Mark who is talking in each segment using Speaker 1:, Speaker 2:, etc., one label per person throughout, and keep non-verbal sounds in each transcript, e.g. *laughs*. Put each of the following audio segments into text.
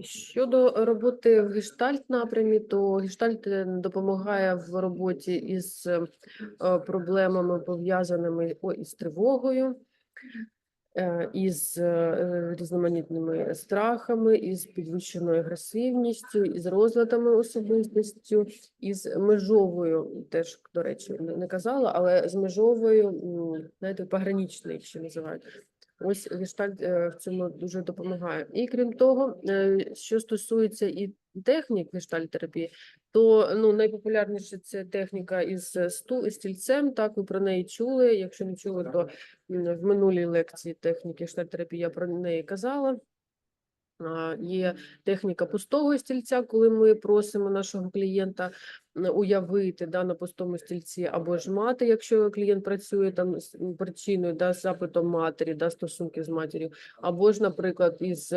Speaker 1: Щодо роботи в гештальт напрямі, то гештальт е, допомагає в роботі із е, проблемами, пов'язаними із тривогою, е, із різноманітними страхами, із підвищеною агресивністю, із розладами особистістю, із межовою, теж, до речі, не казала, але з межовою, знаєте, пограничною ще називають. Ось гештальт е, в цьому дуже допомагає. І крім того, е, що стосується і технік гештальт-терапії, то ну, найпопулярніше це техніка із е, сту, стільцем. Так, ви про неї чули. Якщо не чули, то в минулій лекції техніки гештальт-терапії я про неї казала. Є техніка пустого стільця, коли ми просимо нашого клієнта уявити да, на пустому стільці або ж мати, якщо клієнт працює там з причиною, да, з запитом матері, да, стосунки з матір'ю, або ж, наприклад, із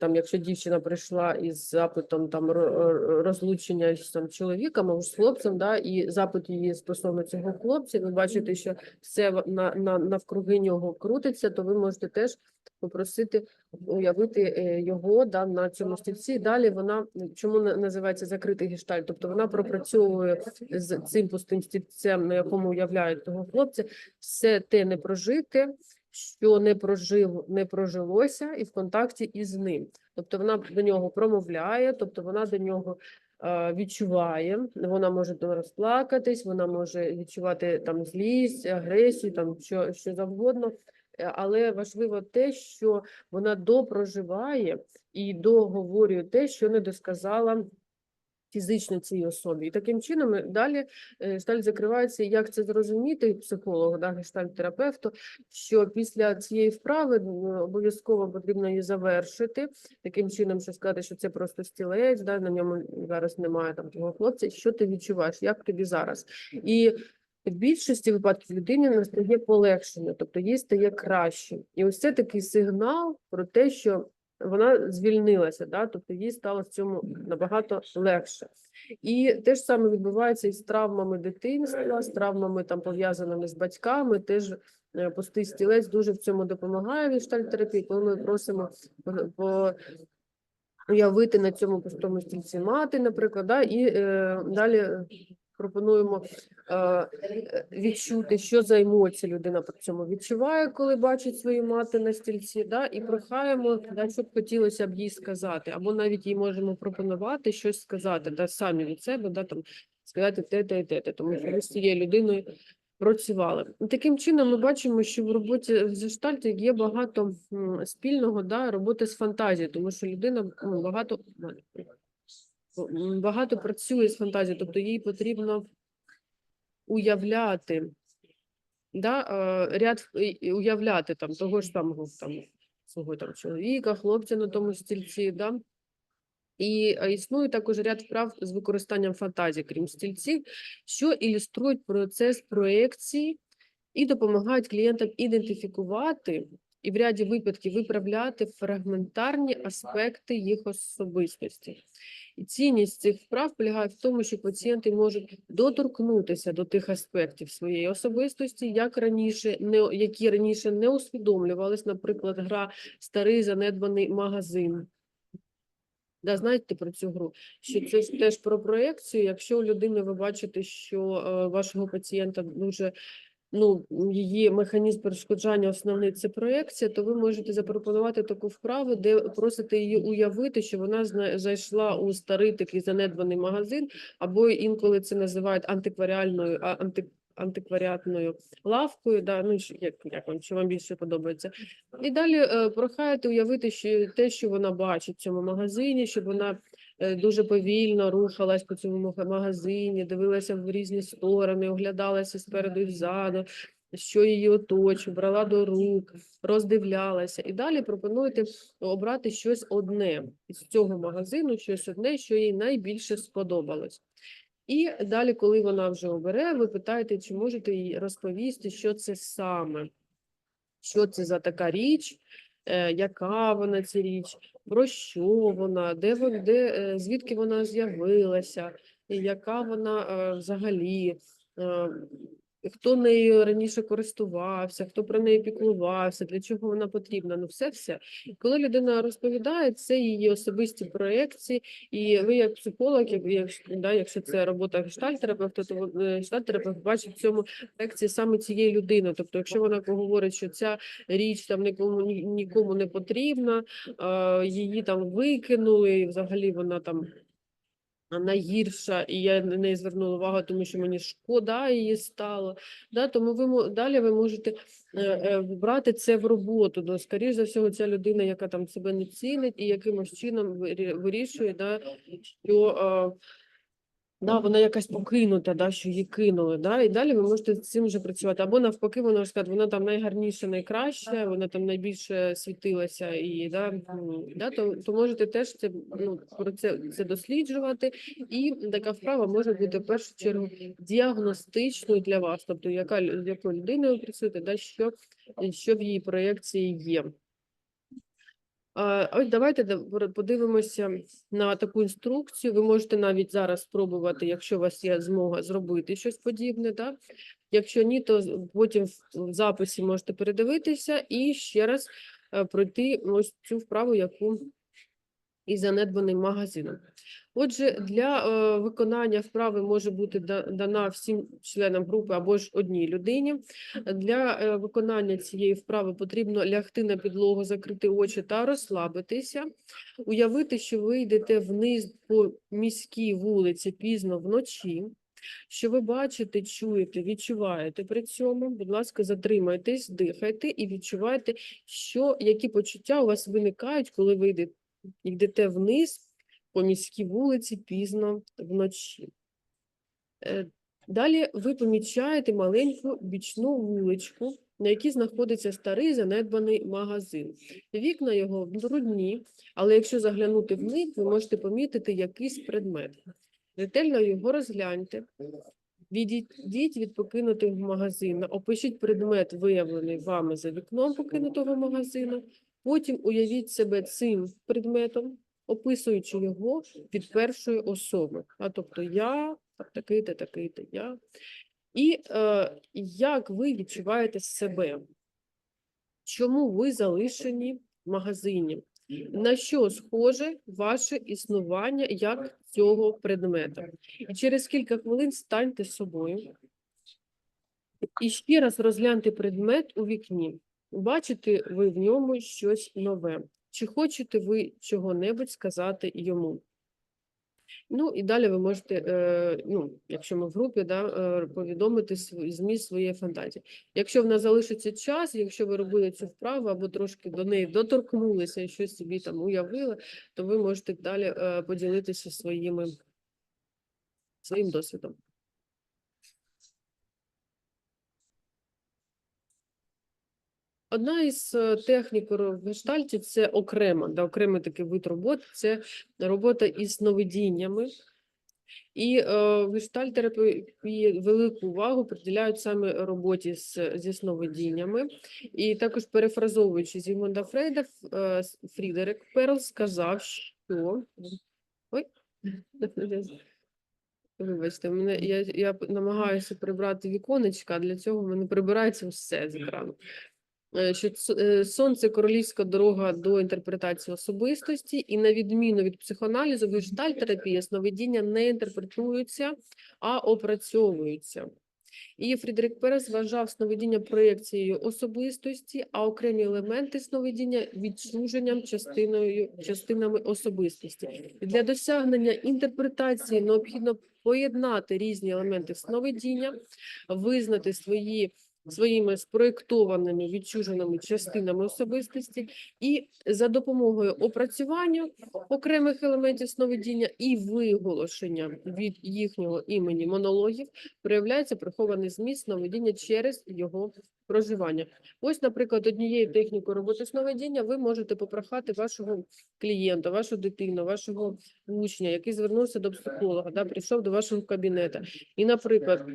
Speaker 1: там, якщо дівчина прийшла із запитом там ро- розлучення з там чоловіком або з хлопцем, да, і запит її стосовно цього хлопця, ви бачите, що все на, на, навкруги нього крутиться, то ви можете теж попросити уявити е, його да, на цьому стільці. Далі вона чому на- називається закритий гештальт? Тобто вона пропрацьовує з цим пустим стільцем, на якому уявляють того хлопця, все те не прожите, що не прожив, не прожилося, і в контакті із ним. Тобто вона до нього промовляє, тобто вона до нього. е, Відчуває, вона може розплакатись, вона може відчувати там злість, агресію, там що, що завгодно. Е, Але важливо те, що вона допроживає і договорює те, що не досказала фізично цій особі. І таким чином е, далі е, гештальт закривається. Як це зрозуміти психологу, да, гештальт-терапевту, що після цієї вправи обов'язково потрібно її завершити, таким чином, що сказати, що це просто стілець, да, на ньому зараз немає там того хлопця. Що ти відчуваєш? Як тобі зараз? І в більшості випадків людині настає полегшення, тобто їй стає краще. І ось це такий сигнал про те, що вона звільнилася, да? тобто їй стало в цьому набагато легше. І те ж саме відбувається і з травмами дитинства, з травмами там пов'язаними з батьками. Теж е, пустий стілець дуже в цьому допомагає від штальтерапії, коли ми просимо по, по уявити на цьому пустому стільці мати, наприклад, да? і е, далі пропонуємо е, відчути, що за емоції людина при цьому відчуває, коли бачить свою мати на стільці, да? і прохаємо, да, щоб хотілося б їй сказати, або навіть їй можемо пропонувати щось сказати, да, самі від себе, да, там, сказати те, те, те, те, тому що ми з цією людиною працювали. Таким чином ми бачимо, що в роботі в гештальті є багато спільного да, роботи з фантазією, тому що людина ну, багато багато працює з фантазією, тобто їй потрібно уявляти, да, е, ряд і уявляти там того ж самого там, свого там чоловіка, хлопця на тому стільці, да. І е, існує також ряд вправ з використанням фантазії, крім стільців, що ілюструють процес проекції і допомагають клієнтам ідентифікувати і в ряді випадків виправляти фрагментарні аспекти їх особистості. І цінність цих вправ полягає в тому, що пацієнти можуть доторкнутися до тих аспектів своєї особистості, як раніше, не, які раніше не усвідомлювались, наприклад, гра старий занедбаний магазин. Да, знаєте про цю гру? Що це теж про проекцію. Якщо у людини ви бачите, що е, вашого пацієнта дуже ну, її механізм перешкоджання основний це проекція, то ви можете запропонувати таку вправу, де просите її уявити, що вона зайшла у старий такий занедбаний магазин, або інколи це називають антикваріальною анти, антикваріатною лавкою. Да, ну, як, як вам, що вам більше подобається. І далі е, прохаєте уявити, що те, що вона бачить в цьому магазині, щоб вона дуже повільно рухалась по цьому магазині, дивилася в різні сторони, оглядалася спереду і ззаду, що її оточує, брала до рук, роздивлялася. І далі пропонуєте обрати щось одне із цього магазину, щось одне, що їй найбільше сподобалось. І далі, коли вона вже обере, ви питаєте, чи можете їй розповісти, що це саме, що це за така річ, е, яка вона ця річ, про що вона, де де, е, звідки вона з'явилася, яка вона е, взагалі, е, хто нею раніше користувався, хто про неї піклувався, для чого вона потрібна. Ну, все все. І Коли людина розповідає, це її особисті проекції, і ви, як психолог, як, якщо, да, якщо це робота гештальтерапевта, то е, гештальтерапевт бачить в цьому проекції саме цієї людини. Тобто, якщо вона говорить, що ця річ там нікому нікому не потрібна, її там викинули, і взагалі вона там найгірша, і я на неї звернула увагу, тому що мені шкода її стало. Да, тому ви далі ви можете е, е, брати це в роботу. Да? Скоріше за всього, ця людина, яка там себе не цінить і якимось чином вирі- вирішує, да, що е, Да, вона якась покинута, да, що її кинули, да, і далі ви можете з цим вже працювати. Або навпаки, вона ж сказати, вона там найгарніша, найкраща, вона там найбільше світилася, і да, да, то, то можете теж це ну про це, це досліджувати. І така вправа може бути в першу чергу діагностичною для вас, тобто яка з якою людиною працюєте, да, що, що в її проєкції є. А, Ось давайте подивимося на таку інструкцію. Ви можете навіть зараз спробувати, якщо у вас є змога зробити щось подібне. Так? Якщо ні, то потім в в записі можете передивитися і ще раз е, пройти ось цю вправу, яку із занедбаним магазином. Отже, для е, виконання вправи може бути да- дана всім членам групи або ж одній людині. Для е, виконання цієї вправи потрібно лягти на підлогу, закрити очі та розслабитися, уявити, що ви йдете вниз по міській вулиці пізно вночі. Що ви бачите, чуєте, відчуваєте при цьому, будь ласка, затримайтесь, дихайте і відчувайте, що, які почуття у вас виникають, коли ви йде- йдете вниз по міській вулиці пізно вночі. Е, Далі ви помічаєте маленьку бічну вуличку, на якій знаходиться старий занедбаний магазин. Вікна його брудні, але якщо заглянути в них, ви можете помітити якийсь предмет. Ретельно його розгляньте, відійдіть від покинутого магазину, опишіть предмет, виявлений вами за вікном покинутого магазину, потім уявіть себе цим предметом, описуючи його від першої особи. А тобто я, такий-то, такий-то я. І е, як ви відчуваєте себе? Чому ви залишені в магазині? На що схоже ваше існування як цього предмета? І через кілька хвилин станьте собою і ще раз розгляньте предмет у вікні. Бачите ви в ньому щось нове? Чи хочете ви чого-небудь сказати йому? Ну і далі ви можете, е, ну, якщо ми в групі, да, е, повідомити зміст своєї фантазії. Якщо в нас залишиться час, якщо ви робили цю вправу або трошки до неї доторкнулися і щось собі там уявили, то ви можете далі е, поділитися своїми, своїм досвідом. Одна із е, технік в гештальті це окрема, да, окремий такий вид роботи, це робота із сновидіннями. І е, в гештальтерапії велику увагу приділяють саме роботі з, зі сновидіннями. І також перефразовуючи Зігмунда Фрейда, е, Фрідерик Перл сказав, що. Ой, *laughs* вибачте, мене, я, я намагаюся прибрати віконечка, а для цього в мене прибирається все з екрану. Е, Що е, сон це королівська дорога до інтерпретації особистості, і на відміну від психоаналізу, в гештальтерапії сновидіння не інтерпретуються, а опрацьовуються. І Фрідерик Перес вважав сновидіння проєкцією особистості, а окремі елементи сновидіння відчуженням частиною, частинами особистості. Для досягнення інтерпретації необхідно поєднати різні елементи сновидіння, визнати свої своїми спроєктованими відчуженими частинами особистості, і за допомогою опрацювання окремих елементів сновидіння і виголошення від їхнього імені монологів проявляється прихований зміст сновидіння через його проживання. Ось, наприклад, однією технікою роботи сновидіння ви можете попрохати вашого клієнта, вашу дитину, вашого учня, який звернувся до психолога, да, прийшов до вашого кабінету. І, наприклад,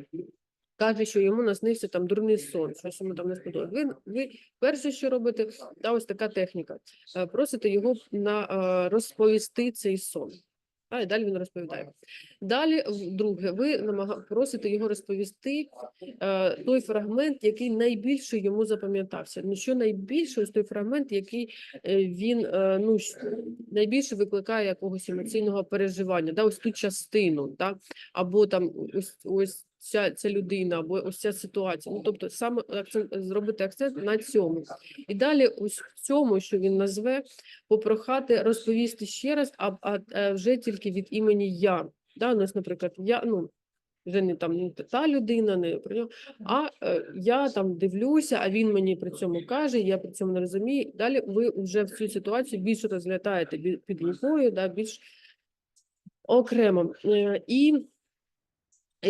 Speaker 1: каже, що йому наснився там дурний сон, щось йому там не сподобалось. Ви, ви перше, що робите, та ось така техніка. е, Просите його на е, розповісти цей сон. А і далі він розповідає. Далі, друге, ви намага... просите його розповісти е, той фрагмент, який найбільше йому запам'ятався. Ну, що найбільше, ось той фрагмент, який е, він е, ну, найбільше викликає якогось емоційного переживання, да, ось ту частину, да, або там ось, ось ця, ця людина, або ось ця ситуація. Ну, тобто саме акцент, зробити акцент на цьому. І далі ось в цьому, що він назве, попрохати розповісти ще раз, а, а, е, вже тільки від імені я. Да, у нас, наприклад, я, ну, вже не там не та людина, не про нього, а е, я там дивлюся, а він мені при цьому каже, я при цьому не розумію. Далі ви вже в цю ситуацію більше розглядаєте під лупою, да, більш окремо. Е, І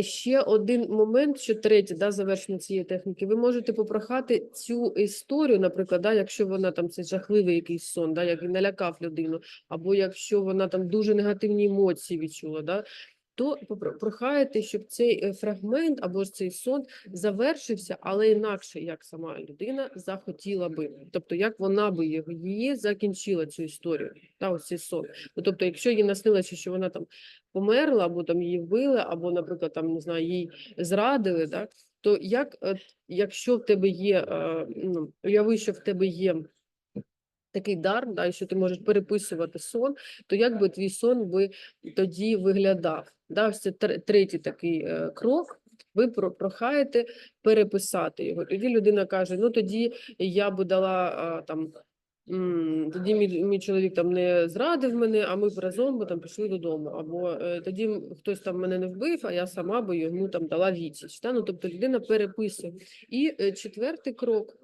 Speaker 1: ще один момент, що третє, да, завершення цієї техніки. Ви можете попрохати цю історію, наприклад, да, якщо вона там це жахливий якийсь сон, да, який налякав людину, або якщо вона там дуже негативні емоції відчула, да, то прохаєте, щоб цей е, фрагмент або ж цей сон завершився, але інакше, як сама людина захотіла би. Тобто, як вона би її закінчила цю історію, та ось цей сон. Ну, тобто, якщо їй наснилося, що вона там померла, або там її вбили, або, наприклад, там не знаю, їй зрадили, так, то як, е, якщо в тебе є, е, ну, уяви, що в тебе є такий дар, да, і що ти можеш переписувати сон, то як би твій сон би тоді виглядав? Да, ось це третій такий е, крок. Ви про- прохаєте переписати його. Тоді людина каже: ну тоді я би дала а, там. Тоді мій, мій чоловік там не зрадив мене, а ми б разом би там пішли додому. Або е, тоді хтось там мене не вбив, а я сама би йому там дала відсіч. Та? Ну, тобто людина переписує. І е, четвертий крок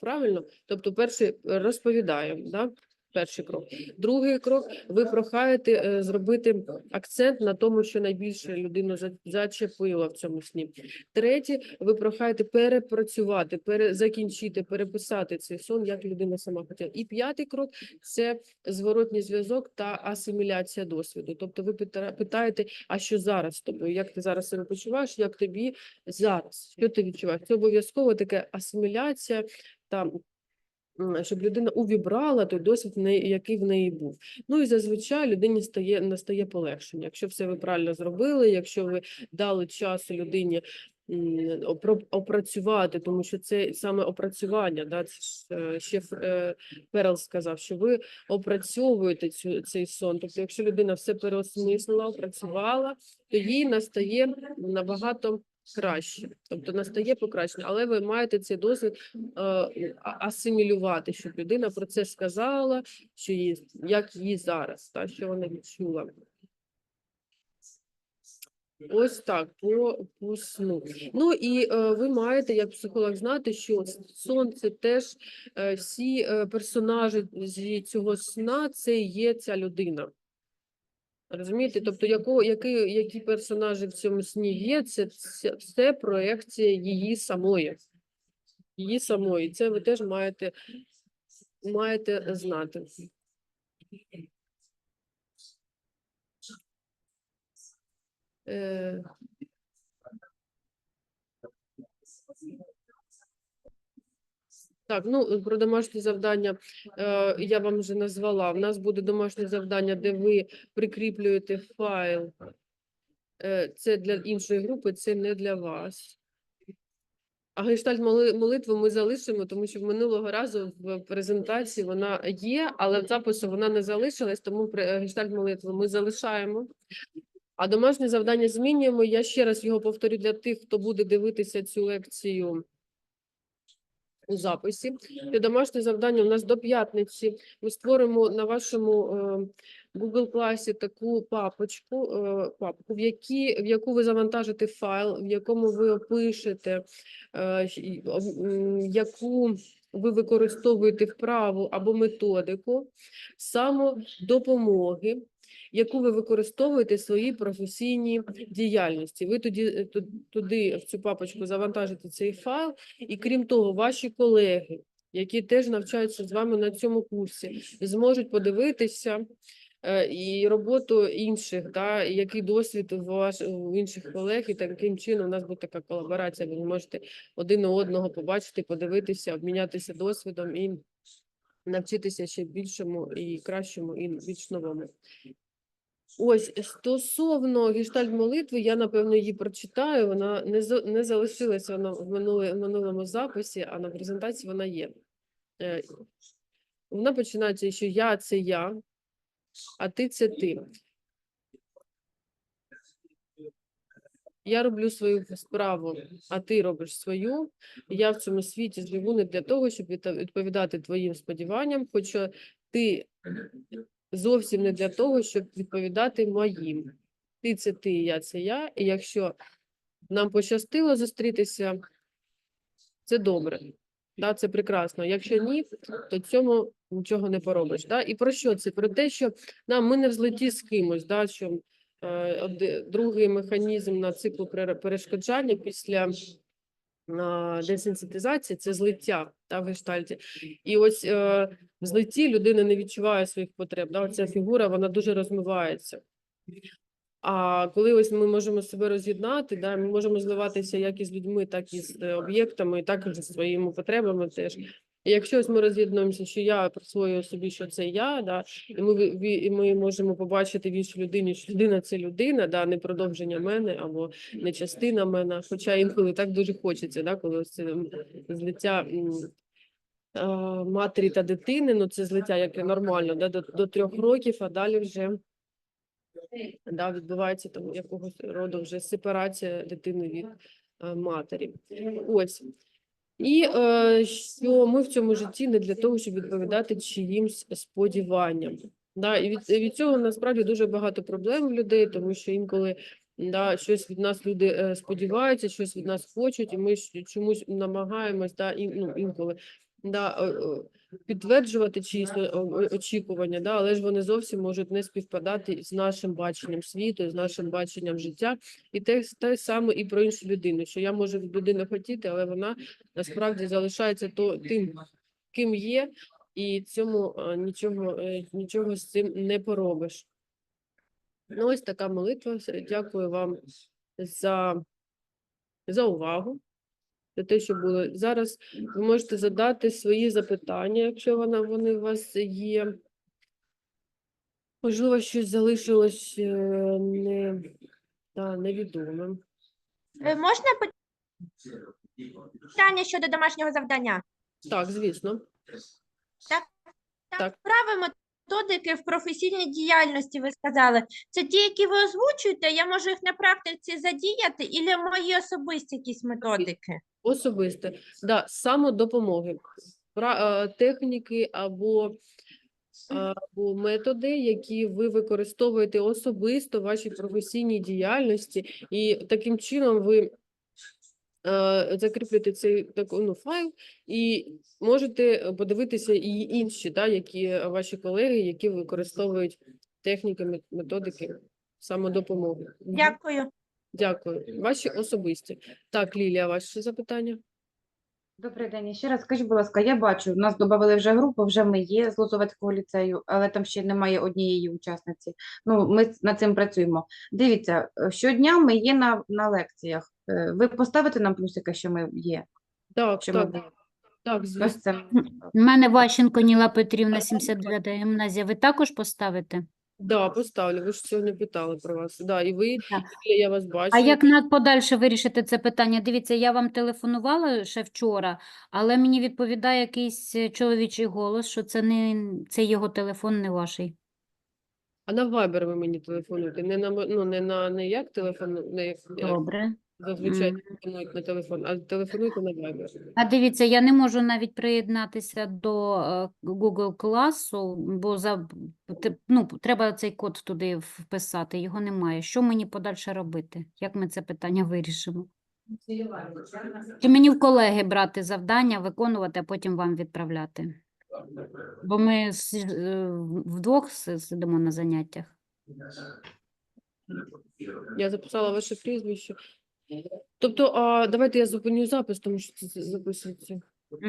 Speaker 1: Правильно? Тобто, перший е, розповідаємо, да? Перший крок. Другий крок ви прохаєте е, зробити акцент на тому, що найбільше людину за- зачепило в цьому сні. Третє, ви прохаєте перепрацювати, пере, закінчити, переписати цей сон, як людина сама хотіла. І п'ятий крок це зворотній зв'язок та асиміляція досвіду. Тобто, ви питаєте, а що зараз тобою? Як ти зараз себе почуваєш? Як тобі зараз? Що ти відчуваєш? Це обов'язково таке асиміляція та щоб людина увібрала той досвід, який в неї був. Ну і зазвичай людині стає настає полегшення. Якщо все ви правильно зробили, якщо ви дали часу людині опрацювати, тому що це саме опрацювання, да, це е, ще е, Перл сказав, що ви опрацьовуєте цю, цей сон. Тобто, якщо людина все переосмислила, опрацювала, то їй настає набагато краще, тобто настає покращення, але ви маєте цей досвід е, асимілювати, щоб людина про це сказала, що їй, як їй зараз, та, що вона відчула. Ось так, по, по сну. Ну і е, ви маєте, як психолог, знати, що сон це теж е, всі е, персонажі зі цього сна це є ця людина. Розумієте? Тобто, яко, які, які персонажі в цьому сні є, це все, все проекція її самої. Її самої. Це ви теж маєте, маєте знати. Е, Так, ну про домашні завдання е, я вам вже назвала. У нас буде домашнє завдання, де ви прикріплюєте файл. Е, це для іншої групи, це не для вас. А гештальт молитву ми залишимо, тому що минулого разу в презентації вона є, але в запису вона не залишилась, тому е, гештальт молитву ми залишаємо. А домашнє завдання змінюємо. Я ще раз його повторю для тих, хто буде дивитися цю лекцію у записі. Це домашнє завдання у нас до п'ятниці. Ми створимо на вашому е, Google класі таку папочку, е, папку, в, які, в яку ви завантажите файл, в якому ви опишете, е, і, яку ви використовуєте вправу або методику самодопомоги, яку ви використовуєте в своїй професійній діяльності. Ви тоді е, туди в цю папочку завантажите цей файл, і крім того, ваші колеги, які теж навчаються з вами на цьому курсі, зможуть подивитися е, і роботу інших, да, який досвід у ваш у інших колег, і таким чином у нас буде така колаборація. Ви можете один одного побачити, подивитися, обмінятися досвідом і навчитися ще більшому і кращому, і більш новому. Ось стосовно гештальт молитви, я напевно її прочитаю. Вона не не залишилася вона в минуле- минулому записі, а на презентації вона є. Е, Вона починається, що я це я, а ти це ти. Я роблю свою справу, а ти робиш свою. Я в цьому світі живу не для того, щоб відповідати твоїм сподіванням, хоча ти зовсім не для того, щоб відповідати моїм. Ти це ти, я це я. І якщо нам пощастило зустрітися, це добре. Да, це прекрасно. Якщо ні, то цьому нічого не поробиш. Да? І про що це? Про те, що да, ми не взлеті з кимось, да, що е, другий механізм на циклу пере- перешкоджання після десенситизації це злиття та, в гештальті. І ось е, в злитті людина не відчуває своїх потреб. Да? Ця фігура вона дуже розмивається. А коли ось ми можемо себе роз'єднати, да, ми можемо зливатися як із людьми, так і з е, об'єктами, і також зі своїми потребами теж. І якщо ось ми роз'єднуємося, що я присвоюю собі, що це я, да, і ми, і ми можемо побачити в людині, що людина це людина, да, не продовження мене або не частина мене. Хоча інколи так дуже хочеться, да, коли ось це злиття матері та дитини, ну це злиття яке нормально, да, до, до трьох років, а далі вже да, відбувається там якогось роду вже сепарація дитини від матері. Ось. І е, що ми в цьому житті не для того, щоб відповідати чиїмсь сподіванням. Да, і від, від цього насправді дуже багато проблем в людей, тому що інколи да, щось від нас люди е, сподіваються, щось від нас хочуть, і ми чомусь намагаємось да, і, ну, інколи да, підтверджувати чиїсь очікування, да, але ж вони зовсім можуть не співпадати з нашим баченням світу, з нашим баченням життя. І те, те саме і про іншу людину, що я можу від людини хотіти, але вона насправді залишається то тим, ким є, і цьому е, нічого, е, нічого з цим не поробиш. Ну, ось така молитва. Дякую вам за, за увагу. За те, що було зараз, ви можете задати свої запитання, якщо вона вони у вас є. Можливо, щось залишилось е, не, та, невідомим.
Speaker 2: Е, Можна питання щодо домашнього завдання?
Speaker 1: Так, звісно. Так.
Speaker 2: Вправи методики в професійній діяльності, ви сказали. Це ті, які ви озвучуєте, я можу їх на практиці задіяти, і мої особисті якісь методики?
Speaker 1: Особисте, да, самодопомоги, е, техніки або, е, або методи, які ви використовуєте особисто в вашій професійній діяльності, і таким чином ви закріплюєте цей таку, ну, файл і можете е, подивитися і інші, да, які е, ваші колеги, які використовують техніки, методики самодопомоги.
Speaker 2: Дякую.
Speaker 1: Дякую. Ваші особисті. Так, Лілія, ваше запитання?
Speaker 3: Добрий день. Ще раз скажіть, будь ласка, я бачу, нас додали вже групу, вже ми є з Лозовецького ліцею, але там ще немає однієї учасниці. Ну, ми над цим працюємо. Дивіться, е, щодня ми є на, на лекціях. Е, Ви поставите нам плюсика, що ми є?
Speaker 1: Так,
Speaker 3: Що ми
Speaker 1: так, так,
Speaker 3: Ось
Speaker 1: звісно.
Speaker 3: це.
Speaker 4: У мене Ващенко Ніла Петрівна, 79 гімназія. Ви також поставите?
Speaker 1: Да, поставлю. Ви ж сьогодні питали про вас. Да, і ви,
Speaker 4: Так.
Speaker 1: Лілія, я вас бачу.
Speaker 4: А як на подальше вирішити це питання? Дивіться, я вам телефонувала ще вчора, але мені відповідає якийсь е, чоловічий голос, що це не це його телефон, не ваший.
Speaker 1: А на Viber ви мені телефонуєте, не на ну, не на не як телефон, не як як
Speaker 4: Добре.
Speaker 1: Зазвичай
Speaker 4: Мгм.
Speaker 1: телефонують на телефон, а телефонуйте на Viber.
Speaker 4: А дивіться, я не можу навіть приєднатися до е, Google класу, бо за те- ну, треба цей код туди вписати. Його немає. Що мені подальше робити? Як ми це питання вирішимо? Чи мені в колеги брати завдання, виконувати, а потім вам відправляти? Бо ми с- е, вдвох си- сидимо на заняттях.
Speaker 1: Я записала ваше прізвище. Тобто, а, давайте я зупиню запис, тому що це записується.